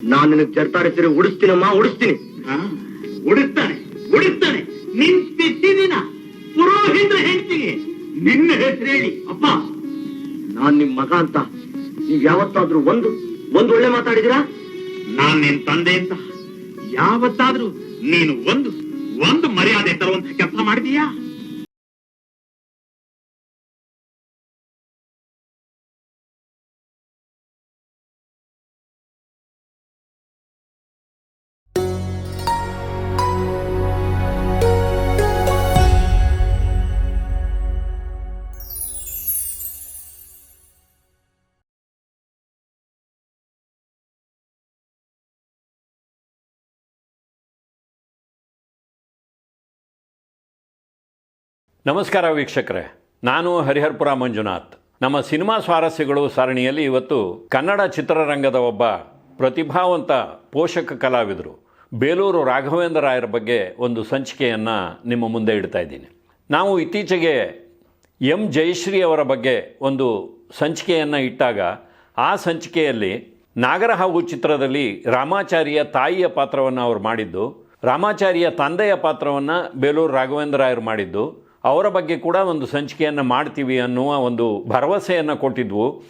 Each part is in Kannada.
ನಾನ್ ನಿನಗೆ ಜರ್ತಾರಿ ಸೀರೆ ಉಡಿಸ್ತೀನಮ್ಮ ಉಡಿಸ್ತೀನಿ. ಉಡಿಸ್ತಾನೆ ಉಡಿಸ್ತಾನೆ. ನಿನ್ ನಿನ್ ದಿನ ಪುರೋಹಿತರ ಹೆಂಡತಿಗೆ ನಿನ್ನ ಹೆಸರು ಹೇಳಿ ಅಪ್ಪ. ನಾನ್ ನಿಮ್ ಮಗ ಅಂತ. ನೀವ್ ಯಾವತ್ತಾದ್ರೂ ಒಂದು ಒಂದು ಒಳ್ಳೆ ಮಾತಾಡಿದಿರಾ ನಾನ್ ನಿನ್ ತಂದೆ ಅಂತ. ಯಾವತ್ತಾದ್ರೂ ನೀನು ಒಂದು ಒಂದು ಮರ್ಯಾದೆ ತರುವಂತ ಕೆಲಸ ಮಾಡಿದೀಯಾ ನಮಸ್ಕಾರ ವೀಕ್ಷಕರೇ. ನಾನು ಹರಿಹರ್ಪುರ ಮಂಜುನಾಥ್. ನಮ್ಮ ಸಿನಿಮಾ ಸ್ವಾರಸ್ಯಗಳು ಸರಣಿಯಲ್ಲಿ ಇವತ್ತು ಕನ್ನಡ ಚಿತ್ರರಂಗದ ಒಬ್ಬ ಪ್ರತಿಭಾವಂತ ಪೋಷಕ ಕಲಾವಿದರು ಬೇಲೂರು ರಾಘವೇಂದ್ರ ರಾಯರ ಬಗ್ಗೆ ಒಂದು ಸಂಚಿಕೆಯನ್ನು ನಿಮ್ಮ ಮುಂದೆ ಇಡ್ತಾ ಇದ್ದೀನಿ. ನಾವು ಇತ್ತೀಚೆಗೆ ಎಂ ಜಯಶ್ರೀ ಅವರ ಬಗ್ಗೆ ಒಂದು ಸಂಚಿಕೆಯನ್ನು ಇಟ್ಟಾಗ ಆ ಸಂಚಿಕೆಯಲ್ಲಿ ನಾಗರಹಾವು ಚಿತ್ರದಲ್ಲಿ ರಾಮಾಚಾರಿಯ ತಾಯಿಯ ಪಾತ್ರವನ್ನು ಅವರು ಮಾಡಿದ್ದು, ರಾಮಾಚಾರಿಯ ತಂದೆಯ ಪಾತ್ರವನ್ನು ಬೇಲೂರು ರಾಘವೇಂದ್ರ ರಾಯರು ಮಾಡಿದ್ದು ಅವರ ಬಗ್ಗೆ ಕೂಡ ಒಂದು ಸಂಚಿಕೆಯನ್ನು ಮಾಡ್ತೀವಿ ಅನ್ನುವ ಒಂದು ಭರವಸೆಯನ್ನು ಕೊಟ್ಟಿದ್ವು.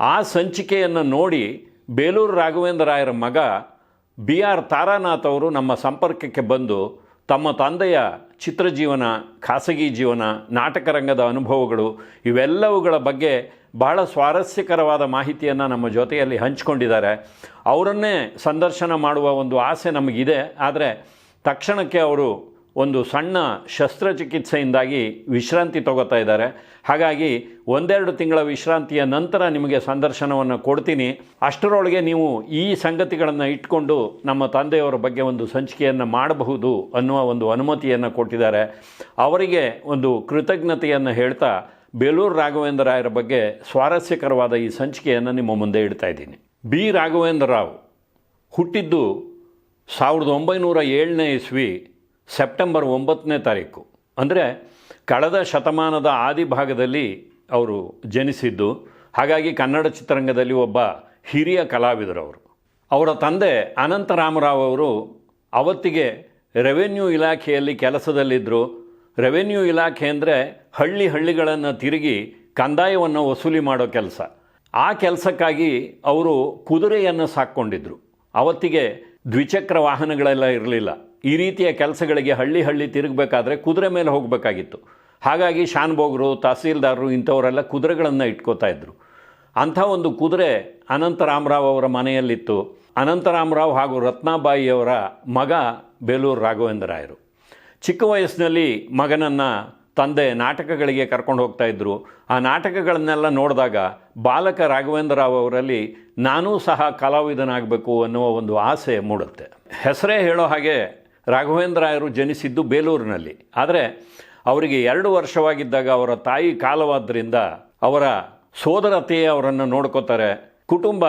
ಆ ಸಂಚಿಕೆಯನ್ನು ನೋಡಿ ಬೇಲೂರು ರಾಘವೇಂದ್ರ ರಾಯರ ಮಗ ಬಿ ಆರ್ ತಾರಾನಾಥ್ ಅವರು ನಮ್ಮ ಸಂಪರ್ಕಕ್ಕೆ ಬಂದು ತಮ್ಮ ತಂದೆಯ ಚಿತ್ರಜೀವನ, ಖಾಸಗಿ ಜೀವನ, ನಾಟಕ ರಂಗದ ಅನುಭವಗಳು ಇವೆಲ್ಲವುಗಳ ಬಗ್ಗೆ ಬಹಳ ಸ್ವಾರಸ್ಯಕರವಾದ ಮಾಹಿತಿಯನ್ನು ನಮ್ಮ ಜೊತೆಯಲ್ಲಿ ಹಂಚಿಕೊಂಡಿದ್ದಾರೆ. ಅವರನ್ನೇ ಸಂದರ್ಶನ ಮಾಡುವ ಒಂದು ಆಸೆ ನಮಗಿದೆ. ಆದರೆ ತಕ್ಷಣಕ್ಕೆ ಅವರು ಒಂದು ಸಣ್ಣ ಶಸ್ತ್ರಚಿಕಿತ್ಸೆಯಿಂದಾಗಿ ವಿಶ್ರಾಂತಿ ತಗೋತಾ ಇದ್ದಾರೆ. ಹಾಗಾಗಿ ಒಂದೆರಡು ತಿಂಗಳ ವಿಶ್ರಾಂತಿಯ ನಂತರ ನಿಮಗೆ ಸಂದರ್ಶನವನ್ನು ಕೊಡ್ತೀನಿ. ಅಷ್ಟರೊಳಗೆ ನೀವು ಈ ಸಂಗತಿಗಳನ್ನು ಇಟ್ಕೊಂಡು ನಮ್ಮ ತಂದೆಯವರ ಬಗ್ಗೆ ಒಂದು ಸಂಚಿಕೆಯನ್ನು ಮಾಡಬಹುದು ಅನ್ನುವ ಒಂದು ಅನುಮತಿಯನ್ನು ಕೊಟ್ಟಿದ್ದಾರೆ. ಅವರಿಗೆ ಒಂದು ಕೃತಜ್ಞತೆಯನ್ನು ಹೇಳ್ತಾ ಬೇಲೂರು ರಾಘವೇಂದ್ರ ರಾಯರ ಬಗ್ಗೆ ಸ್ವಾರಸ್ಯಕರವಾದ ಈ ಸಂಚಿಕೆಯನ್ನು ನಿಮ್ಮ ಮುಂದೆ ಇಡ್ತಾ ಇದ್ದೀನಿ. ಬಿ. ರಾಘವೇಂದ್ರ ರಾವ್ ಹುಟ್ಟಿದ್ದು ಸಾವಿರದ ಒಂಬೈನೂರ ಏಳನೇ ಇಸ್ವಿ ಸೆಪ್ಟೆಂಬರ್ ಒಂಬತ್ತನೇ ತಾರೀಕು. ಅಂದರೆ ಕಳೆದ ಶತಮಾನದ ಆದಿ ಭಾಗದಲ್ಲಿ ಅವರು ಜನಿಸಿದ್ದು. ಹಾಗಾಗಿ ಕನ್ನಡ ಚಿತ್ರರಂಗದಲ್ಲಿ ಒಬ್ಬ ಹಿರಿಯ ಕಲಾವಿದರು ಅವರು. ಅವರ ತಂದೆ ಅನಂತರಾಮರಾವ್ ಅವರು ಅವತ್ತಿಗೆ ರೆವೆನ್ಯೂ ಇಲಾಖೆಯಲ್ಲಿ ಕೆಲಸದಲ್ಲಿದ್ದರು ರೆವೆನ್ಯೂ ಇಲಾಖೆ ಅಂದರೆ ಹಳ್ಳಿ ಹಳ್ಳಿಗಳನ್ನು ತಿರುಗಿ ಕಂದಾಯವನ್ನು ವಸೂಲಿ ಮಾಡೋ ಕೆಲಸ. ಆ ಕೆಲಸಕ್ಕಾಗಿ ಅವರು ಕುದುರೆಯನ್ನು ಸಾಕ್ಕೊಂಡಿದ್ರು. ಅವತ್ತಿಗೆ ದ್ವಿಚಕ್ರ ವಾಹನಗಳೆಲ್ಲ ಇರಲಿಲ್ಲ. ಈ ರೀತಿಯ ಕೆಲಸಗಳಿಗೆ ಹಳ್ಳಿ ಹಳ್ಳಿ ತಿರುಗಬೇಕಾದ್ರೆ ಕುದುರೆ ಮೇಲೆ ಹೋಗಬೇಕಾಗಿತ್ತು. ಹಾಗಾಗಿ ಶಾನ್ಭೋಗರು, ತಹಸೀಲ್ದಾರರು ಇಂಥವರೆಲ್ಲ ಕುದುರೆಗಳನ್ನು ಇಟ್ಕೋತಾ ಇದ್ದರು ಅಂಥ ಒಂದು ಕುದುರೆ ಅನಂತರಾಮರಾವ್ ಅವರ ಮನೆಯಲ್ಲಿತ್ತು. ಅನಂತರಾಮರಾವ್ ಹಾಗೂ ರತ್ನಾಬಾಯಿಯವರ ಮಗ ಬೇಲೂರು ರಾಘವೇಂದ್ರ ರಾಯರು ಚಿಕ್ಕ ವಯಸ್ಸಿನಲ್ಲಿ ಮಗನನ್ನು ತಂದೆ ನಾಟಕಗಳಿಗೆ ಕರ್ಕೊಂಡು ಹೋಗ್ತಾ ಇದ್ದರು ಆ ನಾಟಕಗಳನ್ನೆಲ್ಲ ನೋಡಿದಾಗ ಬಾಲಕ ರಾಘವೇಂದ್ರ ರಾವ್ ಅವರಲ್ಲಿ ನಾನೂ ಸಹ ಕಲಾವಿದನಾಗಬೇಕು ಅನ್ನುವ ಒಂದು ಆಸೆ ಮೂಡುತ್ತೆ. ಹೆಸರೇ ಹೇಳೋ ಹಾಗೆ ರಾಘವೇಂದ್ರ ರಾಯರು ಜನಿಸಿದ್ದು ಬೇಲೂರಿನಲ್ಲಿ. ಆದರೆ ಅವರಿಗೆ ಎರಡು ವರ್ಷವಾಗಿದ್ದಾಗ ಅವರ ತಾಯಿ ಕಾಲವಾದ್ದರಿಂದ ಅವರ ಸೋದರತೆಯೇ ಅವರನ್ನು ನೋಡ್ಕೋತಾರೆ. ಕುಟುಂಬ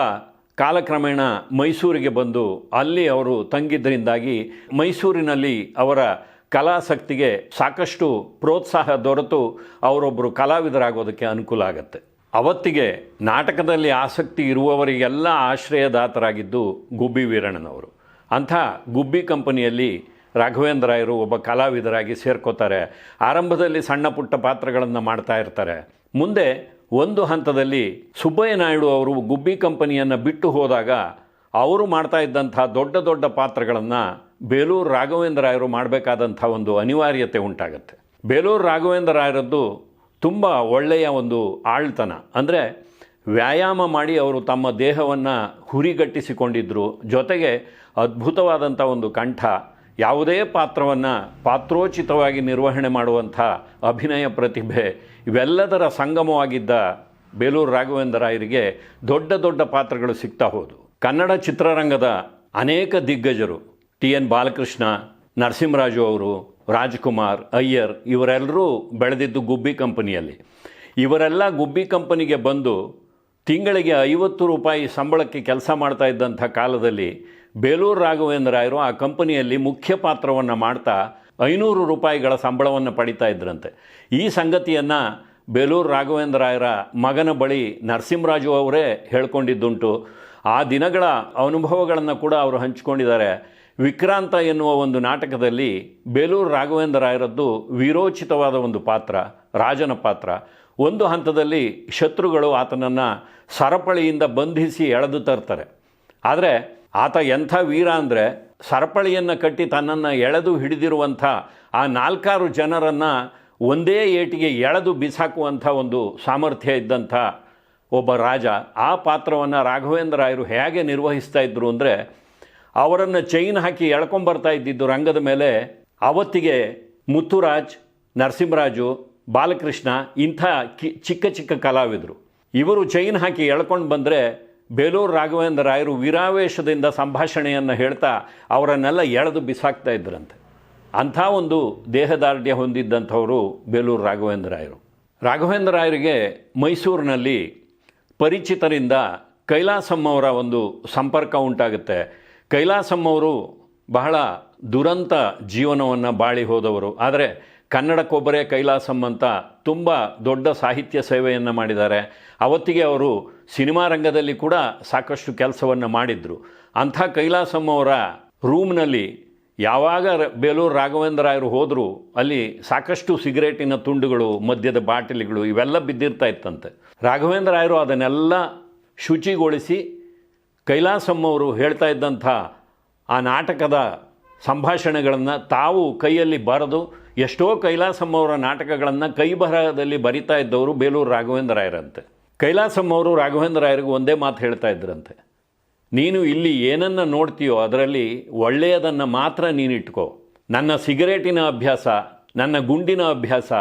ಕಾಲಕ್ರಮೇಣ ಮೈಸೂರಿಗೆ ಬಂದು ಅಲ್ಲಿ ಅವರು ತಂಗಿದ್ದರಿಂದಾಗಿ ಮೈಸೂರಿನಲ್ಲಿ ಅವರ ಕಲಾಸಕ್ತಿಗೆ ಸಾಕಷ್ಟು ಪ್ರೋತ್ಸಾಹ ದೊರೆತು ಅವರೊಬ್ಬರು ಕಲಾವಿದರಾಗೋದಕ್ಕೆ ಅನುಕೂಲ ಆಗುತ್ತೆ. ಅವತ್ತಿಗೆ ನಾಟಕದಲ್ಲಿ ಆಸಕ್ತಿ ಇರುವವರಿಗೆಲ್ಲ ಆಶ್ರಯದಾತರಾಗಿದ್ದು ಗುಬ್ಬಿ ವೀರಣ್ಣನವರು. ಅಂಥ ಗುಬ್ಬಿ ಕಂಪನಿಯಲ್ಲಿ ರಾಘವೇಂದ್ರ ರಾಯರು ಒಬ್ಬ ಕಲಾವಿದರಾಗಿ ಸೇರ್ಕೋತಾರೆ. ಆರಂಭದಲ್ಲಿ ಸಣ್ಣ ಪುಟ್ಟ ಪಾತ್ರಗಳನ್ನು ಮಾಡ್ತಾ ಇರ್ತಾರೆ. ಮುಂದೆ ಒಂದು ಹಂತದಲ್ಲಿ ಸುಬ್ಬಯ್ಯ ನಾಯ್ಡು ಅವರು ಗುಬ್ಬಿ ಕಂಪನಿಯನ್ನು ಬಿಟ್ಟು ಹೋದಾಗ ಅವರು ಮಾಡ್ತಾ ಇದ್ದಂಥ ದೊಡ್ಡ ದೊಡ್ಡ ಪಾತ್ರಗಳನ್ನು ಬೇಲೂರು ರಾಘವೇಂದ್ರ ರಾಯರು ಮಾಡಬೇಕಾದಂಥ ಒಂದು ಅನಿವಾರ್ಯತೆ ಉಂಟಾಗುತ್ತೆ. ಬೇಲೂರು ರಾಘವೇಂದ್ರ ರಾಯರದ್ದು ತುಂಬ ಒಳ್ಳೆಯ ಒಂದು ಆಳ್ತನ. ಅಂದರೆ ವ್ಯಾಯಾಮ ಮಾಡಿ ಅವರು ತಮ್ಮ ದೇಹವನ್ನು ಹುರಿಗಟ್ಟಿಸಿಕೊಂಡಿದ್ದರು ಜೊತೆಗೆ ಅದ್ಭುತವಾದಂಥ ಒಂದು ಕಂಠ, ಯಾವುದೇ ಪಾತ್ರವನ್ನು ಪಾತ್ರೋಚಿತವಾಗಿ ನಿರ್ವಹಣೆ ಮಾಡುವಂಥ ಅಭಿನಯ ಪ್ರತಿಭೆ, ಇವೆಲ್ಲದರ ಸಂಗಮವಾಗಿದ್ದ ಬೇಲೂರು ರಾಘವೇಂದ್ರ ರಾಯರಿಗೆ ದೊಡ್ಡ ದೊಡ್ಡ ಪಾತ್ರಗಳು ಸಿಗ್ತಾ ಹೋದವು ಕನ್ನಡ ಚಿತ್ರರಂಗದ ಅನೇಕ ದಿಗ್ಗಜರು, ಟಿ ಎನ್ ಬಾಲಕೃಷ್ಣ, ನರಸಿಂಹರಾಜು ಅವರು, ರಾಜ್ಕುಮಾರ್, ಅಯ್ಯರ್, ಇವರೆಲ್ಲರೂ ಬೆಳೆದಿದ್ದು ಗುಬ್ಬಿ ಕಂಪನಿಯಲ್ಲಿ. ಇವರೆಲ್ಲ ಗುಬ್ಬಿ ಕಂಪನಿಗೆ ಬಂದು ತಿಂಗಳಿಗೆ ಐವತ್ತು ರೂಪಾಯಿ ಸಂಬಳಕ್ಕೆ ಕೆಲಸ ಮಾಡ್ತಾ ಇದ್ದಂಥ ಕಾಲದಲ್ಲಿ ಬೇಲೂರು ರಾಘವೇಂದ್ರ ರಾಯರು ಆ ಕಂಪನಿಯಲ್ಲಿ ಮುಖ್ಯ ಪಾತ್ರವನ್ನು ಮಾಡ್ತಾ ಐನೂರು ರೂಪಾಯಿಗಳ ಸಂಬಳವನ್ನು ಪಡಿತಾ ಇದ್ರಂತೆ. ಈ ಸಂಗತಿಯನ್ನು ಬೇಲೂರು ರಾಘವೇಂದ್ರ ರಾಯರ ಮಗನ ಬಳಿ ನರಸಿಂಹರಾಜು ಅವರೇ ಹೇಳ್ಕೊಂಡಿದ್ದುಂಟು. ಆ ದಿನಗಳ ಅನುಭವಗಳನ್ನು ಕೂಡ ಅವರು ಹಂಚಿಕೊಂಡಿದ್ದಾರೆ. ವಿಕ್ರಾಂತ ಎನ್ನುವ ಒಂದು ನಾಟಕದಲ್ಲಿ ಬೇಲೂರು ರಾಘವೇಂದ್ರ ರಾಯರದ್ದು ವೀರೋಚಿತವಾದ ಒಂದು ಪಾತ್ರ, ರಾಜನ ಪಾತ್ರ. ಒಂದು ಹಂತದಲ್ಲಿ ಶತ್ರುಗಳು ಆತನನ್ನು ಸರಪಳಿಯಿಂದ ಬಂಧಿಸಿ ಎಳೆದು ತರ್ತಾರೆ. ಆದರೆ ಆತ ಎಂಥ ವೀರ ಅಂದರೆ ಸರಪಳಿಯನ್ನು ಕಟ್ಟಿ ತನ್ನನ್ನು ಎಳೆದು ಹಿಡಿದಿರುವಂಥ ಆ ನಾಲ್ಕಾರು ಜನರನ್ನು ಒಂದೇ ಏಟಿಗೆ ಎಳೆದು ಬಿಸಾಕುವಂಥ ಒಂದು ಸಾಮರ್ಥ್ಯ ಇದ್ದಂಥ ಒಬ್ಬ ರಾಜ ಆ ಪಾತ್ರವನ್ನು ರಾಘವೇಂದ್ರ ರಾಯರು ಹೇಗೆ ನಿರ್ವಹಿಸ್ತಾ ಇದ್ದರು ಅಂದರೆ ಅವರನ್ನು ಚೈನ್ ಹಾಕಿ ಎಳ್ಕೊಂಬರ್ತಾ ಇದ್ದಿದ್ದು ರಂಗದ ಮೇಲೆ ಅವತ್ತಿಗೆ ಮುತ್ತುರಾಜ್, ನರಸಿಂಹರಾಜು, ಬಾಲಕೃಷ್ಣ ಇಂಥ ಕಿ ಚಿಕ್ಕ ಚಿಕ್ಕ ಕಲಾವಿದರು. ಇವರು ಚೈನ್ ಹಾಕಿ ಎಳ್ಕೊಂಡು ಬಂದರೆ ಬೇಲೂರು ರಾಘವೇಂದ್ರ ರಾಯರು ವೀರಾವೇಶದಿಂದ ಸಂಭಾಷಣೆಯನ್ನು ಹೇಳ್ತಾ ಅವರನ್ನೆಲ್ಲ ಎಳೆದು ಬಿಸಾಕ್ತಾ ಇದ್ರಂತೆ. ಅಂಥ ಒಂದು ದೇಹದಾರ್ಢ್ಯ ಹೊಂದಿದ್ದಂಥವರು ಬೇಲೂರು ರಾಘವೇಂದ್ರ ರಾಯರು. ರಾಘವೇಂದ್ರ ರಾಯರಿಗೆ ಮೈಸೂರಿನಲ್ಲಿ ಪರಿಚಿತರಿಂದ ಕೈಲಾಸಮ್ಮವರ ಒಂದು ಸಂಪರ್ಕ ಉಂಟಾಗುತ್ತೆ. ಕೈಲಾಸಮ್ಮವರು ಬಹಳ ದುರಂತ ಜೀವನವನ್ನು ಬಾಳಿ ಹೋದವರು. ಆದರೆ ಕನ್ನಡಕ್ಕೊಬ್ಬರೇ ಕೈಲಾಸಂ ಅಂತ ತುಂಬ ದೊಡ್ಡ ಸಾಹಿತ್ಯ ಸೇವೆಯನ್ನು ಮಾಡಿದ್ದಾರೆ. ಅವತ್ತಿಗೆ ಅವರು ಸಿನಿಮಾ ರಂಗದಲ್ಲಿ ಕೂಡ ಸಾಕಷ್ಟು ಕೆಲಸವನ್ನು ಮಾಡಿದರು. ಅಂಥ ಕೈಲಾಸಂ ಅವರ ರೂಮ್ನಲ್ಲಿ ಯಾವಾಗ ಬೇಲೂರು ರಾಘವೇಂದ್ರ ರಾಯರು ಹೋದರೂ, ಅಲ್ಲಿ ಸಾಕಷ್ಟು ಸಿಗರೇಟಿನ ತುಂಡುಗಳು, ಮದ್ಯದ ಬಾಟಲಿಗಳು ಇವೆಲ್ಲ ಬಿದ್ದಿರ್ತಾ ಇತ್ತಂತೆ. ರಾಘವೇಂದ್ರ ರಾಯರು ಅದನ್ನೆಲ್ಲ ಶುಚಿಗೊಳಿಸಿ ಕೈಲಾಸಮ್ಮವರು ಹೇಳ್ತಾ ಇದ್ದಂಥ ಆ ನಾಟಕದ ಸಂಭಾಷಣೆಗಳನ್ನು ತಾವು ಕೈಯಲ್ಲಿ ಬರೆದು ಎಷ್ಟೋ ಕೈಲಾಸಮ್ಮವರ ನಾಟಕಗಳನ್ನು ಕೈಬರಹದಲ್ಲಿ ಬರಿತಾ ಇದ್ದವರು ಬೇಲೂರು ರಾಘವೇಂದ್ರ ರಾಯರಂತೆ. ಕೈಲಾಸಮ್ಮವರು ರಾಘವೇಂದ್ರ ರಾಯರಿಗೆ ಒಂದೇ ಮಾತು ಹೇಳ್ತಾ ಇದ್ರಂತೆ. ನೀನು ಇಲ್ಲಿ ಏನನ್ನು ನೋಡ್ತೀಯೋ ಅದರಲ್ಲಿ ಒಳ್ಳೆಯದನ್ನು ಮಾತ್ರ ನೀನಿಟ್ಕೋ. ನನ್ನ ಸಿಗರೇಟಿನ ಅಭ್ಯಾಸ, ನನ್ನ ಗುಂಡಿನ ಅಭ್ಯಾಸ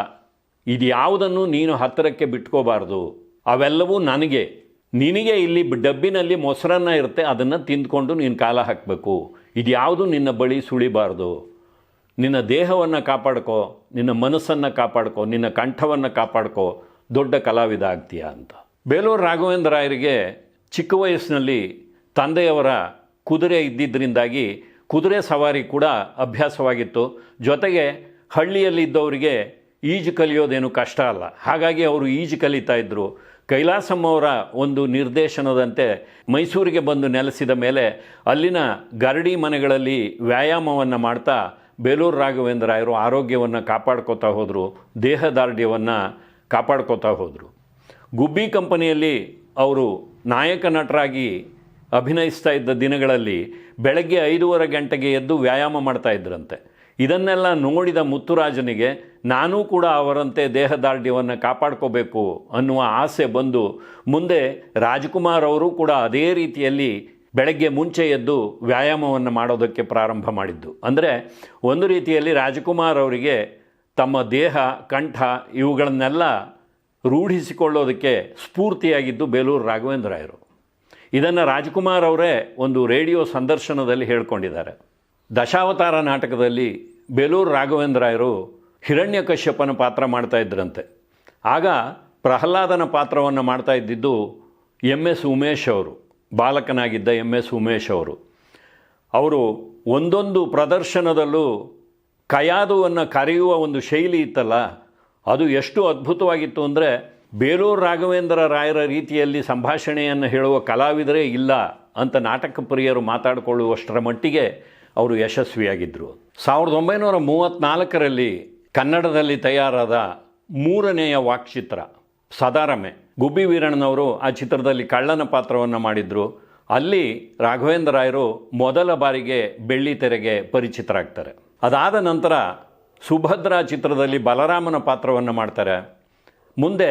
ಇದು ಯಾವುದನ್ನು ನೀನು ಹತ್ತಿರಕ್ಕೆ ಬಿಟ್ಕೋಬಾರ್ದು. ಅವೆಲ್ಲವೂ ನನಗೆ. ನಿನಗೆ ಇಲ್ಲಿ ಡಬ್ಬಿನಲ್ಲಿ ಮೊಸರನ್ನ ಇರುತ್ತೆ, ಅದನ್ನು ತಿಂದ್ಕೊಂಡು ನೀನು ಕಾಲ ಹಾಕಬೇಕು. ಇದು ಯಾವುದು ನಿನ್ನ ಬಳಿ ಸುಳಿಬಾರ್ದು. ನಿನ್ನ ದೇಹವನ್ನು ಕಾಪಾಡ್ಕೋ, ನಿನ್ನ ಮನಸ್ಸನ್ನು ಕಾಪಾಡ್ಕೋ, ನಿನ್ನ ಕಂಠವನ್ನು ಕಾಪಾಡ್ಕೋ, ದೊಡ್ಡ ಕಲಾವಿದ ಆಗ್ತೀಯ ಅಂತ. ಬೇಲೂರು ರಾಘವೇಂದ್ರ ರಾಯರಿಗೆ ಚಿಕ್ಕ ವಯಸ್ಸಿನಲ್ಲಿ ತಂದೆಯವರ ಕುದುರೆ ಇದ್ದಿದ್ದರಿಂದಾಗಿ ಕುದುರೆ ಸವಾರಿ ಕೂಡ ಅಭ್ಯಾಸವಾಗಿತ್ತು. ಜೊತೆಗೆ ಹಳ್ಳಿಯಲ್ಲಿ ಇದ್ದವರಿಗೆ ಈಜು ಕಲಿಯೋದೇನು ಕಷ್ಟ ಅಲ್ಲ. ಹಾಗಾಗಿ ಅವರು ಈಜು ಕಲಿತಾ ಇದ್ದರು ಕೈಲಾಸಮ್ಮವರ ಒಂದು ನಿರ್ದೇಶನದಂತೆ ಮೈಸೂರಿಗೆ ಬಂದು ನೆಲೆಸಿದ ಮೇಲೆ ಅಲ್ಲಿನ ಗರಡಿ ಮನೆಗಳಲ್ಲಿ ವ್ಯಾಯಾಮವನ್ನು ಮಾಡ್ತಾ ಬೇಲೂರು ರಾಘವೇಂದ್ರ ರಾಯರು ಆರೋಗ್ಯವನ್ನು ಕಾಪಾಡ್ಕೋತಾ ಹೋದರು, ದೇಹದಾರ್ಢ್ಯವನ್ನು ಕಾಪಾಡ್ಕೋತಾ ಹೋದರು. ಗುಬ್ಬಿ ಕಂಪನಿಯಲ್ಲಿ ಅವರು ನಾಯಕ ನಟರಾಗಿ ಅಭಿನಯಿಸ್ತಾ ಇದ್ದ ದಿನಗಳಲ್ಲಿ ಬೆಳಗ್ಗೆ ಐದೂವರೆ ಗಂಟೆಗೆ ಎದ್ದು ವ್ಯಾಯಾಮ ಮಾಡ್ತಾ ಇದ್ರಂತೆ. ಇದನ್ನೆಲ್ಲ ನೋಡಿದ ಮುತ್ತುರಾಜನಿಗೆ ನಾನೂ ಕೂಡ ಅವರಂತೆ ದೇಹದಾರ್ಢ್ಯವನ್ನು ಕಾಪಾಡ್ಕೋಬೇಕು ಅನ್ನುವ ಆಸೆ ಬಂದು ಮುಂದೆ ರಾಜ್ಕುಮಾರ್ ಅವರು ಕೂಡ ಅದೇ ರೀತಿಯಲ್ಲಿ ಬೆಳಗ್ಗೆ ಮುಂಚೆ ಎದ್ದು ವ್ಯಾಯಾಮವನ್ನು ಮಾಡೋದಕ್ಕೆ ಪ್ರಾರಂಭ ಮಾಡಿದ್ದು. ಅಂದರೆ ಒಂದು ರೀತಿಯಲ್ಲಿ ರಾಜಕುಮಾರ್ ಅವರಿಗೆ ತಮ್ಮ ದೇಹ, ಕಂಠ ಇವುಗಳನ್ನೆಲ್ಲ ರೂಢಿಸಿಕೊಳ್ಳೋದಕ್ಕೆ ಸ್ಫೂರ್ತಿಯಾಗಿದ್ದು ಬೇಲೂರು ರಾಘವೇಂದ್ರ ರಾಯರು ಇದನ್ನು ರಾಜ್ಕುಮಾರ್ ಅವರೇ ಒಂದು ರೇಡಿಯೋ ಸಂದರ್ಶನದಲ್ಲಿ ಹೇಳ್ಕೊಂಡಿದ್ದಾರೆ. ದಶಾವತಾರ ನಾಟಕದಲ್ಲಿ ಬೇಲೂರು ರಾಘವೇಂದ್ರ ರಾಯರು ಹಿರಣ್ಯಕಶ್ಯಪನ ಪಾತ್ರ ಮಾಡ್ತಾ ಇದ್ರಂತೆ. ಆಗ ಪ್ರಹ್ಲಾದನ ಪಾತ್ರವನ್ನು ಮಾಡ್ತಾ ಇದ್ದಿದ್ದು ಎಂ ಎಸ್ ಉಮೇಶ್ ಅವರು. ಬಾಲಕನಾಗಿದ್ದ ಎಂ ಎಸ್ ಉಮೇಶ್ ಅವರು. ಅವರು ಒಂದೊಂದು ಪ್ರದರ್ಶನದಲ್ಲೂ ಕಯಾದುವನ್ನು ಕರೆಯುವ ಒಂದು ಶೈಲಿ ಇತ್ತಲ್ಲ, ಅದು ಎಷ್ಟು ಅದ್ಭುತವಾಗಿತ್ತು ಅಂದರೆ ಬೇಲೂರು ರಾಘವೇಂದ್ರ ರಾಯರ ರೀತಿಯಲ್ಲಿ ಸಂಭಾಷಣೆಯನ್ನು ಹೇಳುವ ಕಲಾವಿದರೇ ಇಲ್ಲ ಅಂತ ನಾಟಕ ಪ್ರಿಯರು ಮಾತಾಡಿಕೊಳ್ಳುವಷ್ಟರ ಮಟ್ಟಿಗೆ ಅವರು ಯಶಸ್ವಿಯಾಗಿದ್ದರು ಸಾವಿರದ ಒಂಬೈನೂರ ಮೂವತ್ತ್ನಾಲ್ಕರಲ್ಲಿ ಕನ್ನಡದಲ್ಲಿ ತಯಾರಾದ ಮೂರನೆಯ ವಾಕ್ಚಿತ್ರ, ಸದಾರಮೆ. ಗುಬ್ಬಿ ವೀರಣ್ಣನವರು ಆ ಚಿತ್ರದಲ್ಲಿ ಕಳ್ಳನ ಪಾತ್ರವನ್ನು ಮಾಡಿದರು. ಅಲ್ಲಿ ರಾಘವೇಂದ್ರ ರಾಯರು ಮೊದಲ ಬಾರಿಗೆ ಬೆಳ್ಳಿ ತೆರೆಗೆ ಪರಿಚಿತರಾಗ್ತಾರೆ. ಅದಾದ ನಂತರ ಸುಭದ್ರ ಚಿತ್ರದಲ್ಲಿ ಬಲರಾಮನ ಪಾತ್ರವನ್ನು ಮಾಡ್ತಾರೆ. ಮುಂದೆ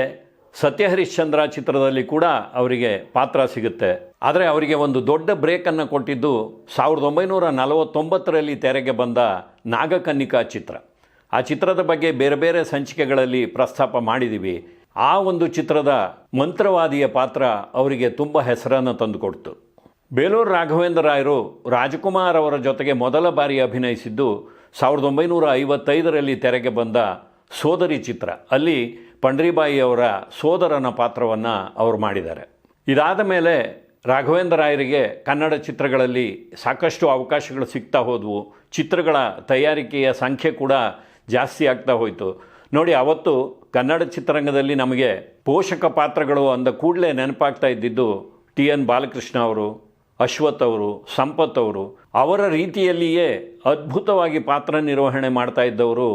ಸತ್ಯಹರಿಶ್ಚಂದ್ರ ಚಿತ್ರದಲ್ಲಿ ಕೂಡ ಅವರಿಗೆ ಪಾತ್ರ ಸಿಗುತ್ತೆ. ಆದರೆ ಅವರಿಗೆ ಒಂದು ದೊಡ್ಡ ಬ್ರೇಕನ್ನು ಕೊಟ್ಟಿದ್ದು ಸಾವಿರದ ಒಂಬೈನೂರ ನಲವತ್ತೊಂಬತ್ತರಲ್ಲಿ ತೆರೆಗೆ ಬಂದ ನಾಗಕನ್ನಿಕಾ ಚಿತ್ರ. ಆ ಚಿತ್ರದ ಬಗ್ಗೆ ಬೇರೆ ಬೇರೆ ಸಂಚಿಕೆಗಳಲ್ಲಿ ಪ್ರಸ್ತಾಪ ಮಾಡಿದ್ದೀವಿ ಆ ಒಂದು ಚಿತ್ರದ ಮಂತ್ರವಾದಿಯ ಪಾತ್ರ ಅವರಿಗೆ ತುಂಬ ಹೆಸರನ್ನು ತಂದುಕೊಡ್ತು. ಬೇಲೂರು ರಾಘವೇಂದ್ರ ರಾಯರು ರಾಜಕುಮಾರ್ ಅವರ ಜೊತೆಗೆ ಮೊದಲ ಬಾರಿ ಅಭಿನಯಿಸಿದ್ದು ಸಾವಿರದ ಒಂಬೈನೂರ ಐವತ್ತೈದರಲ್ಲಿ ತೆರೆಗೆ ಬಂದ ಸೋದರಿ ಚಿತ್ರ. ಅಲ್ಲಿ ಪಂಡ್ರಿಬಾಯಿ ಅವರ ಸೋದರನ ಪಾತ್ರವನ್ನು ಅವರು ಮಾಡಿದ್ದಾರೆ. ಇದಾದ ಮೇಲೆ ರಾಘವೇಂದ್ರ ರಾಯರಿಗೆ ಕನ್ನಡ ಚಿತ್ರಗಳಲ್ಲಿ ಸಾಕಷ್ಟು ಅವಕಾಶಗಳು ಸಿಗ್ತಾ ಹೋದವು. ಚಿತ್ರಗಳ ತಯಾರಿಕೆಯ ಸಂಖ್ಯೆ ಕೂಡ ಜಾಸ್ತಿ ಆಗ್ತಾ ಹೋಯಿತು. ನೋಡಿ, ಅವತ್ತು ಕನ್ನಡ ಚಿತ್ರರಂಗದಲ್ಲಿ ನಮಗೆ ಪೋಷಕ ಪಾತ್ರಗಳು ಅಂದ ಕೂಡಲೇ ನೆನಪಾಗ್ತಾ ಇದ್ದಿದ್ದು ಟಿ ಎನ್ ಬಾಲಕೃಷ್ಣ ಅವರು, ಅಶ್ವಥ್ ಅವರು ಸಂಪತ್ ಅವರು. ಅವರ ರೀತಿಯಲ್ಲಿಯೇ ಅದ್ಭುತವಾಗಿ ಪಾತ್ರ ನಿರ್ವಹಣೆ ಮಾಡ್ತಾ ಇದ್ದವರು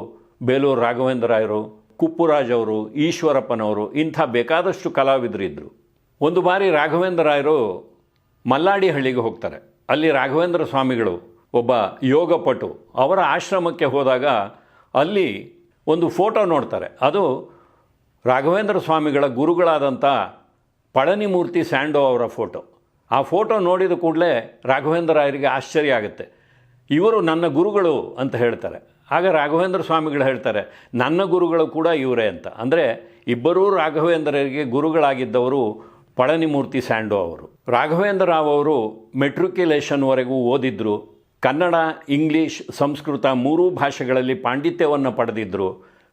ಬೇಲೂರು ರಾಘವೇಂದ್ರ ರಾಯರು, ಕುಪ್ಪುರಾಜ್ ಅವರು ಈಶ್ವರಪ್ಪನವರು ಇಂಥ ಬೇಕಾದಷ್ಟು ಕಲಾವಿದರಿದ್ದರು ಒಂದು ಬಾರಿ ರಾಘವೇಂದ್ರ ರಾಯರು ಮಲ್ಲಾಡಿ ಹಳ್ಳಿಗೆ ಹೋಗ್ತಾರೆ. ಅಲ್ಲಿ ರಾಘವೇಂದ್ರ ಸ್ವಾಮಿಗಳು ಒಬ್ಬ ಯೋಗಪಟು. ಅವರ ಆಶ್ರಮಕ್ಕೆ ಹೋದಾಗ ಅಲ್ಲಿ ಒಂದು ಫೋಟೋ ನೋಡ್ತಾರೆ. ಅದು ರಾಘವೇಂದ್ರ ಸ್ವಾಮಿಗಳ ಗುರುಗಳಾದಂಥ ಪಳನಿಮೂರ್ತಿ ಸ್ಯಾಂಡೋ ಅವರ ಫೋಟೋ. ಆ ಫೋಟೋ ನೋಡಿದ ಕೂಡಲೇ ರಾಘವೇಂದ್ರ ರಾಯರಿಗೆ ಆಶ್ಚರ್ಯ ಆಗುತ್ತೆ. ಇವರು ನನ್ನ ಗುರುಗಳು ಅಂತ ಹೇಳ್ತಾರೆ. ಆಗ ರಾಘವೇಂದ್ರ ಸ್ವಾಮಿಗಳು ಹೇಳ್ತಾರೆ, ನನ್ನ ಗುರುಗಳು ಕೂಡ ಇವರೇ ಅಂತ. ಅಂದರೆ ಇಬ್ಬರೂ ರಾಘವೇಂದ್ರರಿಗೆ ಗುರುಗಳಾಗಿದ್ದವರು ಪಳನಿಮೂರ್ತಿ ಸ್ಯಾಂಡೋ ಅವರು. ರಾಘವೇಂದ್ರ ರಾವ್ ಅವರು ಮೆಟ್ರಿಕ್ಯುಲೇಷನ್ವರೆಗೂ ಓದಿದ್ರು. ಕನ್ನಡ, ಇಂಗ್ಲೀಷ್, ಸಂಸ್ಕೃತ ಮೂರೂ ಭಾಷೆಗಳಲ್ಲಿ ಪಾಂಡಿತ್ಯವನ್ನು ಪಡೆದಿದ್ದರು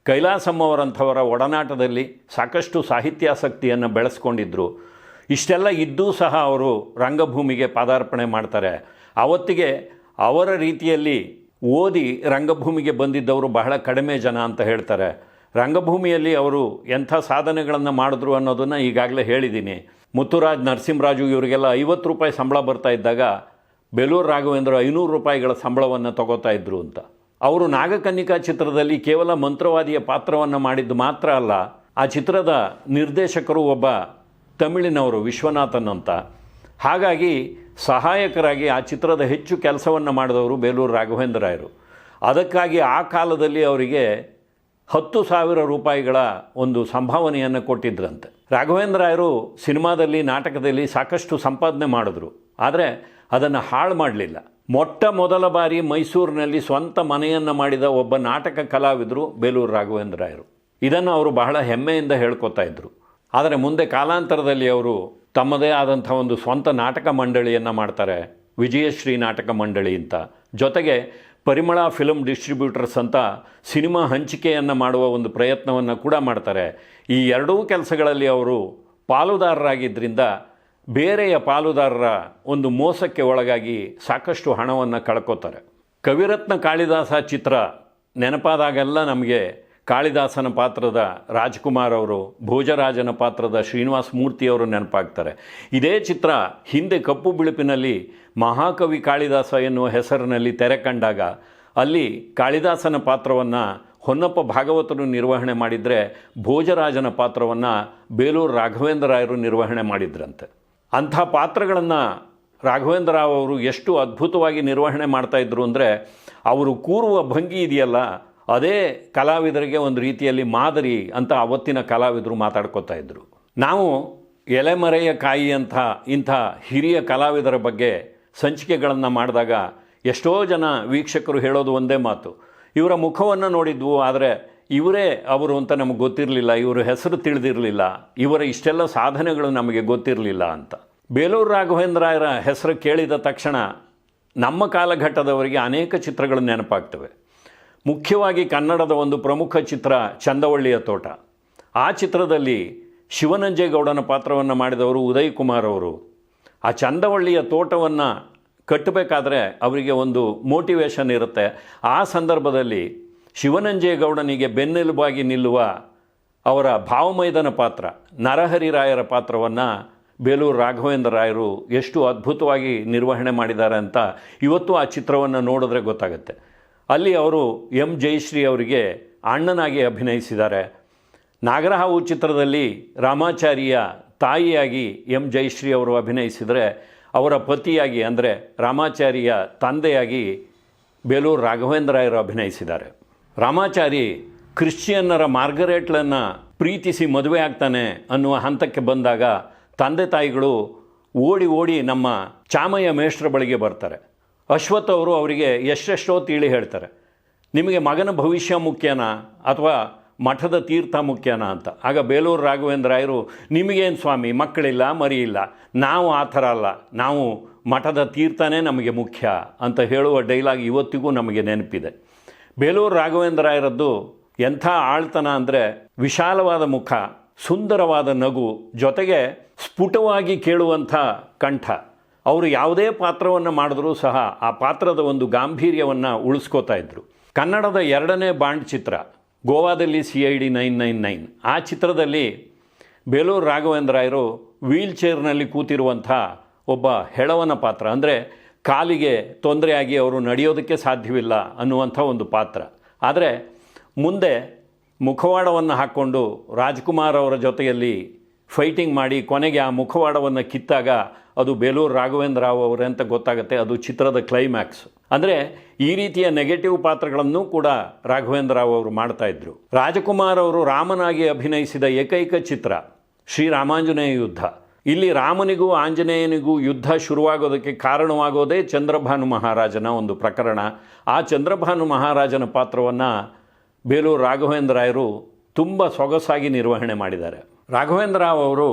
ಕೈಲಾಸಮ್ಮವರಂಥವರ ಒಡನಾಟದಲ್ಲಿ ಸಾಕಷ್ಟು ಸಾಹಿತ್ಯಾಸಕ್ತಿಯನ್ನು ಬೆಳೆಸ್ಕೊಂಡಿದ್ದರು ಇಷ್ಟೆಲ್ಲ ಇದ್ದೂ ಸಹ ಅವರು ರಂಗಭೂಮಿಗೆ ಪಾದಾರ್ಪಣೆ ಮಾಡ್ತಾರೆ. ಅವತ್ತಿಗೆ ಅವರ ರೀತಿಯಲ್ಲಿ ಓದಿ ರಂಗಭೂಮಿಗೆ ಬಂದಿದ್ದವರು ಬಹಳ ಕಡಿಮೆ ಜನ ಅಂತ ಹೇಳ್ತಾರೆ. ರಂಗಭೂಮಿಯಲ್ಲಿ ಅವರು ಎಂಥ ಸಾಧನೆಗಳನ್ನು ಮಾಡಿದ್ರು ಅನ್ನೋದನ್ನು ಈಗಾಗಲೇ ಹೇಳಿದ್ದೀನಿ. ಮುತ್ತುರಾಜ್, ನರಸಿಂಹರಾಜು ಇವರಿಗೆಲ್ಲ ಐವತ್ತು ರೂಪಾಯಿ ಸಂಬಳ ಬರ್ತಾ ಇದ್ದಾಗ ಬೇಲೂರು ರಾಘವೇಂದ್ರ ಐನೂರು ರೂಪಾಯಿಗಳ ಸಂಬಳವನ್ನು ತಗೋತಾ ಇದ್ರು ಅಂತ. ಅವರು ನಾಗಕನ್ನಿಕಾ ಚಿತ್ರದಲ್ಲಿ ಕೇವಲ ಮಂತ್ರವಾದಿಯ ಪಾತ್ರವನ್ನು ಮಾಡಿದ್ದು ಮಾತ್ರ ಅಲ್ಲ, ಆ ಚಿತ್ರದ ನಿರ್ದೇಶಕರು ಒಬ್ಬ ತಮಿಳಿನವರು, ವಿಶ್ವನಾಥನ್ ಅಂತ. ಹಾಗಾಗಿ ಸಹಾಯಕರಾಗಿ ಆ ಚಿತ್ರದ ಹೆಚ್ಚು ಕೆಲಸವನ್ನು ಮಾಡಿದವರು ಬೇಲೂರು ರಾಘವೇಂದ್ರ ರಾಯರು ಅದಕ್ಕಾಗಿ ಆ ಕಾಲದಲ್ಲಿ ಅವರಿಗೆ ಹತ್ತು ಸಾವಿರ ರೂಪಾಯಿಗಳ ಒಂದು ಸಂಭಾವನೆಯನ್ನು ಕೊಟ್ಟಿದ್ರಂತೆ. ರಾಘವೇಂದ್ರ ರಾಯರು ಸಿನಿಮಾದಲ್ಲಿ, ನಾಟಕದಲ್ಲಿ ಸಾಕಷ್ಟು ಸಂಪಾದನೆ ಮಾಡಿದ್ರು. ಆದರೆ ಅದನ್ನು ಹಾಳು ಮಾಡಲಿಲ್ಲ. ಮೊಟ್ಟ ಮೊದಲ ಬಾರಿ ಮೈಸೂರಿನಲ್ಲಿ ಸ್ವಂತ ಮನೆಯನ್ನು ಮಾಡಿದ ಒಬ್ಬ ನಾಟಕ ಕಲಾವಿದರು ಬೇಲೂರು ರಾಘವೇಂದ್ರ ರಾಯರು. ಇದನ್ನು ಅವರು ಬಹಳ ಹೆಮ್ಮೆಯಿಂದ ಹೇಳ್ಕೊತಾ ಇದ್ದರು ಆದರೆ ಮುಂದೆ ಕಾಲಾಂತರದಲ್ಲಿ ಅವರು ತಮ್ಮದೇ ಆದಂಥ ಒಂದು ಸ್ವಂತ ನಾಟಕ ಮಂಡಳಿಯನ್ನು ಮಾಡ್ತಾರೆ, ವಿಜಯಶ್ರೀ ನಾಟಕ ಮಂಡಳಿ ಅಂತ. ಜೊತೆಗೆ ಪರಿಮಳ ಫಿಲಮ್ ಡಿಸ್ಟ್ರಿಬ್ಯೂಟರ್ಸ್ ಅಂತ ಸಿನಿಮಾ ಹಂಚಿಕೆಯನ್ನು ಮಾಡುವ ಒಂದು ಪ್ರಯತ್ನವನ್ನು ಕೂಡ ಮಾಡ್ತಾರೆ. ಈ ಎರಡೂ ಕೆಲಸಗಳಲ್ಲಿ ಅವರು ಪಾಲುದಾರರಾಗಿದ್ದರಿಂದ ಬೇರೆಯ ಪಾಲುದಾರರ ಒಂದು ಮೋಸಕ್ಕೆ ಒಳಗಾಗಿ ಸಾಕಷ್ಟು ಹಣವನ್ನು ಕಳ್ಕೋತಾರೆ. ಕವಿರತ್ನ ಕಾಳಿದಾಸ ಚಿತ್ರ ನೆನಪಾದಾಗೆಲ್ಲ ನಮಗೆ ಕಾಳಿದಾಸನ ಪಾತ್ರದ ರಾಜ್ಕುಮಾರ್ ಅವರು, ಭೋಜರಾಜನ ಪಾತ್ರದ ಶ್ರೀನಿವಾಸ ಮೂರ್ತಿಯವರು ನೆನಪಾಗ್ತಾರೆ. ಇದೇ ಚಿತ್ರ ಹಿಂದೆ ಕಪ್ಪು ಬಿಳುಪಿನಲ್ಲಿ ಮಹಾಕವಿ ಕಾಳಿದಾಸ ಎನ್ನುವ ಹೆಸರಿನಲ್ಲಿ ತೆರೆ ಕಂಡಾಗ ಅಲ್ಲಿ ಕಾಳಿದಾಸನ ಪಾತ್ರವನ್ನು ಹೊನ್ನಪ್ಪ ಭಾಗವತರು ನಿರ್ವಹಣೆ ಮಾಡಿದರೆ ಭೋಜರಾಜನ ಪಾತ್ರವನ್ನು ಬೇಲೂರು ರಾಘವೇಂದ್ರ ರಾಯರು ನಿರ್ವಹಣೆ ಮಾಡಿದ್ರಂತೆ. ಅಂಥ ಪಾತ್ರಗಳನ್ನು ರಾಘವೇಂದ್ರ ರಾವ್ ಅವರು ಎಷ್ಟು ಅದ್ಭುತವಾಗಿ ನಿರ್ವಹಣೆ ಮಾಡ್ತಾಯಿದ್ರು ಅಂದರೆ ಅವರು ಕೂರುವ ಭಂಗಿ ಇದೆಯಲ್ಲ, ಅದೇ ಕಲಾವಿದರಿಗೆ ಒಂದು ರೀತಿಯಲ್ಲಿ ಮಾದರಿ ಅಂತ ಅವತ್ತಿನ ಕಲಾವಿದರು ಮಾತಾಡ್ಕೋತಾ ಇದ್ದರು ನಾವು ಎಲೆಮರೆಯ ಕಾಯಿ ಅಂತ ಇಂಥ ಹಿರಿಯ ಕಲಾವಿದರ ಬಗ್ಗೆ ಸಂಚಿಕೆಗಳನ್ನು ಮಾಡಿದಾಗ ಎಷ್ಟೋ ಜನ ವೀಕ್ಷಕರು ಹೇಳೋದು ಒಂದೇ ಮಾತು. ಇವರ ಮುಖವನ್ನು ನೋಡಿದ್ವು, ಆದರೆ ಇವರೇ ಅವರು ಅಂತ ನಮಗೆ ಗೊತ್ತಿರಲಿಲ್ಲ, ಇವರು ಹೆಸರು ತಿಳಿದಿರಲಿಲ್ಲ, ಇವರ ಇಷ್ಟೆಲ್ಲ ಸಾಧನೆಗಳು ನಮಗೆ ಗೊತ್ತಿರಲಿಲ್ಲ ಅಂತ. ಬೇಲೂರು ರಾಘವೇಂದ್ರ ರಾಯರ ಹೆಸರು ಕೇಳಿದ ತಕ್ಷಣ ನಮ್ಮ ಕಾಲಘಟ್ಟದವರಿಗೆ ಅನೇಕ ಚಿತ್ರಗಳು ನೆನಪಾಗ್ತವೆ. ಮುಖ್ಯವಾಗಿ ಕನ್ನಡದ ಒಂದು ಪ್ರಮುಖ ಚಿತ್ರ ಚಂದವಳ್ಳಿಯ ತೋಟ. ಆ ಚಿತ್ರದಲ್ಲಿ ಶಿವನಂಜೇಗೌಡನ ಪಾತ್ರವನ್ನು ಮಾಡಿದವರು ಉದಯ್ ಕುಮಾರ್ ಅವರು. ಆ ಚಂದವಳ್ಳಿಯ ತೋಟವನ್ನು ಕಟ್ಟಬೇಕಾದ್ರೆ ಅವರಿಗೆ ಒಂದು ಮೋಟಿವೇಶನ್ ಇರುತ್ತೆ. ಆ ಸಂದರ್ಭದಲ್ಲಿ ಶಿವನಂಜೇಗೌಡನಿಗೆ ಬೆನ್ನೆಲುಬಾಗಿ ನಿಲ್ಲುವ ಅವರ ಭಾವಮೈದನ ಪಾತ್ರ, ನರಹರಿ ರಾಯರ ಪಾತ್ರವನ್ನು ಬೇಲೂರು ರಾಘವೇಂದ್ರ ರಾಯರು ಎಷ್ಟು ಅದ್ಭುತವಾಗಿ ನಿರ್ವಹಣೆ ಮಾಡಿದ್ದಾರೆ ಅಂತ ಇವತ್ತು ಆ ಚಿತ್ರವನ್ನು ನೋಡಿದ್ರೆ ಗೊತ್ತಾಗುತ್ತೆ. ಅಲ್ಲಿ ಅವರು ಎಂ ಜಯಶ್ರೀ ಅವರಿಗೆ ಅಣ್ಣನಾಗಿ ಅಭಿನಯಿಸಿದ್ದಾರೆ. ನಾಗರಹಾವು ಚಿತ್ರದಲ್ಲಿ ರಾಮಾಚಾರಿಯ ತಾಯಿಯಾಗಿ ಎಂ ಜಯಶ್ರೀ ಅವರು ಅಭಿನಯಿಸಿದರೆ ಅವರ ಪತಿಯಾಗಿ ಅಂದರೆ ರಾಮಾಚಾರಿಯ ತಂದೆಯಾಗಿ ಬೇಲೂರು ರಾಘವೇಂದ್ರ ರಾಯರು ಅಭಿನಯಿಸಿದ್ದಾರೆ. ರಾಮಾಚಾರಿ ಕ್ರಿಶ್ಚಿಯನ್ನರ ಮಾರ್ಗರೇಟ್ಲನ್ನು ಪ್ರೀತಿಸಿ ಮದುವೆ ಆಗ್ತಾನೆ ಅನ್ನುವ ಹಂತಕ್ಕೆ ಬಂದಾಗ ತಂದೆ ತಾಯಿಗಳು ಓಡಿ ಓಡಿ ನಮ್ಮ ಚಾಮಯ್ಯ ಮೇಷ್ಟ್ರ ಬಳಿಗೆ ಬರ್ತಾರೆ. ಅಶ್ವಥ್ ಅವರು ಅವರಿಗೆ ಎಷ್ಟೆಷ್ಟೋ ತಿಳಿ ಹೇಳ್ತಾರೆ. ನಿಮಗೆ ಮಗನ ಭವಿಷ್ಯ ಮುಖ್ಯನಾ ಅಥವಾ ಮಠದ ತೀರ್ಥ ಮುಖ್ಯನಾ ಅಂತ. ಆಗ ಬೇಲೂರು ರಾಘವೇಂದ್ರ ರಾಯರು, ನಿಮಗೇನು ಸ್ವಾಮಿ, ಮಕ್ಕಳಿಲ್ಲ ಮರಿ ಇಲ್ಲ ನಾವು ಆ ಥರ ಅಲ್ಲ. ನಾವು ಮಠದ ತೀರ್ಥನೇ ನಮಗೆ ಮುಖ್ಯ ಅಂತ ಹೇಳುವ ಡೈಲಾಗ್ ಇವತ್ತಿಗೂ ನಮಗೆ ನೆನಪಿದೆ. ಬೇಲೂರು ರಾಘವೇಂದ್ರ ರಾಯರದ್ದು ಎಂಥ ಆಳ್ತನ ಅಂದರೆ ವಿಶಾಲವಾದ ಮುಖ, ಸುಂದರವಾದ ನಗು, ಜೊತೆಗೆ ಸ್ಫುಟವಾಗಿ ಕೇಳುವಂಥ ಕಂಠ. ಅವರು ಯಾವುದೇ ಪಾತ್ರವನ್ನು ಮಾಡಿದ್ರೂ ಸಹ ಆ ಪಾತ್ರದ ಒಂದು ಗಾಂಭೀರ್ಯವನ್ನು ಉಳಿಸ್ಕೋತಾ ಇದ್ದರು ಕನ್ನಡದ ಎರಡನೇ ಬಾಂಡ್ ಚಿತ್ರ, ಗೋವಾದಲ್ಲಿ C I D nine nine nine. ಆ ಚಿತ್ರದಲ್ಲಿ ಬೇಲೂರು ರಾಘವೇಂದ್ರ ರಾಯರು ವೀಲ್ ಚೇರ್ನಲ್ಲಿ ಕೂತಿರುವಂಥ ಒಬ್ಬ ಹೆಳವನ ಪಾತ್ರ. ಅಂದರೆ ಕಾಲಿಗೆ ತೊಂದರೆಯಾಗಿ ಅವರು ನಡೆಯೋದಕ್ಕೆ ಸಾಧ್ಯವಿಲ್ಲ ಅನ್ನುವಂಥ ಒಂದು ಪಾತ್ರ. ಆದರೆ ಮುಂದೆ ಮುಖವಾಡವನ್ನು ಹಾಕ್ಕೊಂಡು ರಾಜ್ಕುಮಾರ್ ಅವರ ಜೊತೆಯಲ್ಲಿ ಫೈಟಿಂಗ್ ಮಾಡಿ ಕೊನೆಗೆ ಆ ಮುಖವಾಡವನ್ನು ಕಿತ್ತಾಗ ಅದು ಬೇಲೂರು ರಾಘವೇಂದ್ರ ರಾವ್ ಅವರೇ ಅಂತ ಗೊತ್ತಾಗುತ್ತೆ, ಅದು ಚಿತ್ರದ ಕ್ಲೈಮ್ಯಾಕ್ಸ್ ಅಂದರೆ ಈ ರೀತಿಯ ನೆಗೆಟಿವ್ ಪಾತ್ರಗಳನ್ನು ಕೂಡ ರಾಘವೇಂದ್ರ ರಾವ್ ಅವರು ಮಾಡ್ತಾಯಿದ್ರು ರಾಜಕುಮಾರ್ ಅವರು ರಾಮನಾಗಿ ಅಭಿನಯಿಸಿದ ಏಕೈಕ ಚಿತ್ರ ಶ್ರೀರಾಮಾಂಜನೇಯ ಯುದ್ಧ. ಇಲ್ಲಿ ರಾಮನಿಗೂ ಆಂಜನೇಯನಿಗೂ ಯುದ್ಧ ಶುರುವಾಗೋದಕ್ಕೆ ಕಾರಣವಾಗೋದೇ ಚಂದ್ರಭಾನು ಮಹಾರಾಜನ ಒಂದು ಪ್ರಕರಣ. ಆ ಚಂದ್ರಭಾನು ಮಹಾರಾಜನ ಪಾತ್ರವನ್ನು ಬೇಲೂರು ರಾಘವೇಂದ್ರ ರಾಯರು ತುಂಬ ಸೊಗಸಾಗಿ ನಿರ್ವಹಣೆ ಮಾಡಿದ್ದಾರೆ. ರಾಘವೇಂದ್ರ ಅವರು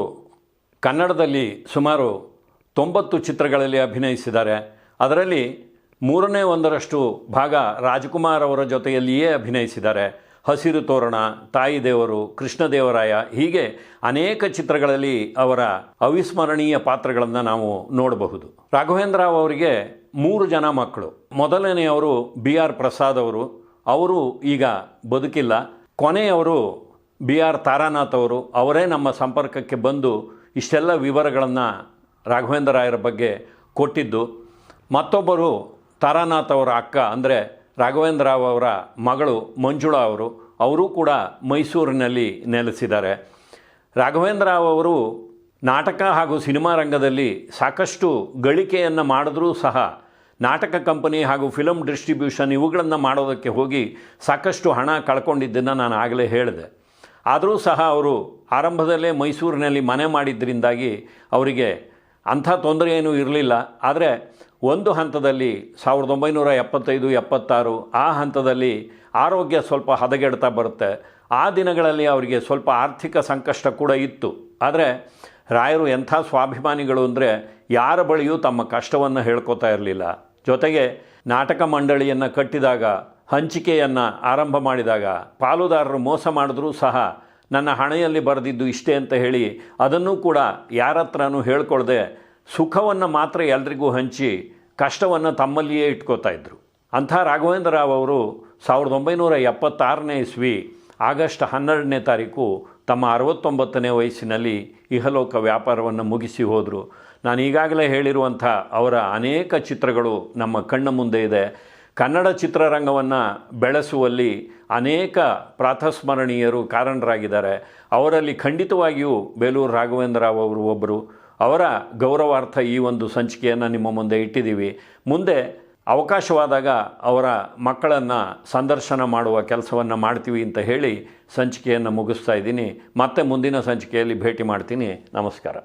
ಕನ್ನಡದಲ್ಲಿ ಸುಮಾರು ತೊಂಬತ್ತು ಚಿತ್ರಗಳಲ್ಲಿ ಅಭಿನಯಿಸಿದ್ದಾರೆ. ಅದರಲ್ಲಿ ಮೂರನೇ ಒಂದರಷ್ಟು ಭಾಗ ರಾಜ್ಕುಮಾರ್ ಅವರ ಜೊತೆಯಲ್ಲಿಯೇ ಅಭಿನಯಿಸಿದ್ದಾರೆ. ಹಸಿರು ತೋರಣ, ತಾಯಿ ದೇವರು ಕೃಷ್ಣದೇವರಾಯ ಹೀಗೆ ಅನೇಕ ಚಿತ್ರಗಳಲ್ಲಿ ಅವರ ಅವಿಸ್ಮರಣೀಯ ಪಾತ್ರಗಳನ್ನು ನಾವು ನೋಡಬಹುದು. ರಾಘವೇಂದ್ರ ಅವರಿಗೆ ಮೂರು ಜನ ಮಕ್ಕಳು. ಮೊದಲನೆಯವರು ಬಿ ಆರ್ ಪ್ರಸಾದ್ ಅವರು. ಅವರು ಈಗ ಬದುಕಿಲ್ಲ. ಕೊನೆಯವರು ಬಿ ಆರ್ ತಾರಾನಾಥ್ ಅವರು. ಅವರೇ ನಮ್ಮ ಸಂಪರ್ಕಕ್ಕೆ ಬಂದು ಇಷ್ಟೆಲ್ಲ ವಿವರಗಳನ್ನು ರಾಘವೇಂದ್ರ ರಾಯರ ಬಗ್ಗೆ ಕೊಟ್ಟಿದ್ದು. ಮತ್ತೊಬ್ಬರು ತಾರಾನಾಥ್ ಅವರ ಅಕ್ಕ, ಅಂದರೆ ರಾಘವೇಂದ್ರ ರಾವ್ ಅವರ ಮಗಳು ಮಂಜುಳಾ ಅವರು, ಅವರೂ ಕೂಡ ಮೈಸೂರಿನಲ್ಲಿ ನೆಲೆಸಿದ್ದಾರೆ. ರಾಘವೇಂದ್ರ ರಾವ್ ಅವರು ನಾಟಕ ಹಾಗೂ ಸಿನಿಮಾ ರಂಗದಲ್ಲಿ ಸಾಕಷ್ಟು ಗಳಿಕೆಯನ್ನು ಮಾಡಿದ್ರೂ ಸಹ ನಾಟಕ ಕಂಪನಿ ಹಾಗೂ ಫಿಲಮ್ ಡಿಸ್ಟ್ರಿಬ್ಯೂಷನ್ ಇವುಗಳನ್ನು ಮಾಡೋದಕ್ಕೆ ಹೋಗಿ ಸಾಕಷ್ಟು ಹಣ ಕಳ್ಕೊಂಡಿದ್ದನ್ನು ನಾನು ಆಗಲೇ ಹೇಳಿದೆ. ಆದರೂ ಸಹ ಅವರು ಆರಂಭದಲ್ಲೇ ಮೈಸೂರಿನಲ್ಲಿ ಮನೆ ಮಾಡಿದ್ದರಿಂದಾಗಿ ಅವರಿಗೆ ಅಂಥ ತೊಂದರೆ ಏನೂ ಇರಲಿಲ್ಲ. ಆದರೆ ಒಂದು ಹಂತದಲ್ಲಿ ಸಾವಿರದ ಒಂಬೈನೂರ ಎಪ್ಪತ್ತೈದು, ಎಪ್ಪತ್ತಾರು, ಆ ಹಂತದಲ್ಲಿ ಆರೋಗ್ಯ ಸ್ವಲ್ಪ ಹದಗೆಡ್ತಾ ಬರುತ್ತೆ. ಆ ದಿನಗಳಲ್ಲಿ ಅವರಿಗೆ ಸ್ವಲ್ಪ ಆರ್ಥಿಕ ಸಂಕಷ್ಟ ಕೂಡ ಇತ್ತು. ಆದರೆ ರಾಯರು ಎಂಥ ಸ್ವಾಭಿಮಾನಿಗಳು ಅಂದರೆ ಯಾರ ಬಳಿಯೂ ತಮ್ಮ ಕಷ್ಟವನ್ನು ಹೇಳ್ಕೊತಾ ಇರಲಿಲ್ಲ. ಜೊತೆಗೆ ನಾಟಕ ಮಂಡಳಿಯನ್ನು ಕಟ್ಟಿದಾಗ, ಹಂಚಿಕೆಯನ್ನು ಆರಂಭ ಮಾಡಿದಾಗ, ಪಾಲುದಾರರು ಮೋಸ ಮಾಡಿದ್ರೂ ಸಹ ನನ್ನ ಹಣೆಯಲ್ಲಿ ಬರೆದಿದ್ದು ಇಷ್ಟೇ ಅಂತ ಹೇಳಿ ಅದನ್ನು ಕೂಡ ಯಾರ ಹತ್ರನೂ ಸುಖವನ್ನು ಮಾತ್ರ ಎಲ್ರಿಗೂ ಹಂಚಿ ಕಷ್ಟವನ್ನು ತಮ್ಮಲ್ಲಿಯೇ ಇಟ್ಕೋತಾ ಇದ್ದರು ಅಂಥ ರಾಘವೇಂದ್ರ ರಾವ್ ಅವರು ಸಾವಿರದ ಒಂಬೈನೂರ ಎಪ್ಪತ್ತಾರನೇ ಇಸ್ವಿ ಆಗಸ್ಟ್ ಹನ್ನೆರಡನೇ ತಾರೀಕು ತಮ್ಮ ಅರವತ್ತೊಂಬತ್ತನೇ ವಯಸ್ಸಿನಲ್ಲಿ ಇಹಲೋಕ ವ್ಯಾಪಾರವನ್ನು ಮುಗಿಸಿ ಹೋದರು. ನಾನು ಈಗಾಗಲೇ ಹೇಳಿರುವಂಥ ಅವರ ಅನೇಕ ಚಿತ್ರಗಳು ನಮ್ಮ ಕಣ್ಣ ಮುಂದೆ ಇದೆ. ಕನ್ನಡ ಚಿತ್ರರಂಗವನ್ನು ಬೆಳೆಸುವಲ್ಲಿ ಅನೇಕ ಪ್ರಾತಸ್ಮರಣೀಯರು ಕಾರಣರಾಗಿದ್ದಾರೆ. ಅವರಲ್ಲಿ ಖಂಡಿತವಾಗಿಯೂ ಬೇಲೂರು ರಾಘವೇಂದ್ರ ರಾವ್ ಅವರು ಒಬ್ಬರು. ಅವರ ಗೌರವಾರ್ಥ ಈ ಒಂದು ಸಂಚಿಕೆಯನ್ನು ನಿಮ್ಮ ಮುಂದೆ ಇಟ್ಟಿದ್ದೀವಿ. ಮುಂದೆ ಅವಕಾಶವಾದಾಗ ಅವರ ಮಕ್ಕಳನ್ನು ಸಂದರ್ಶನ ಮಾಡುವ ಕೆಲಸವನ್ನು ಮಾಡ್ತೀವಿ ಅಂತ ಹೇಳಿ ಸಂಚಿಕೆಯನ್ನು ಮುಗಿಸ್ತಾ ಇದ್ದೀನಿ. ಮತ್ತೆ ಮುಂದಿನ ಸಂಚಿಕೆಯಲ್ಲಿ ಭೇಟಿ ಮಾಡ್ತೀನಿ. ನಮಸ್ಕಾರ.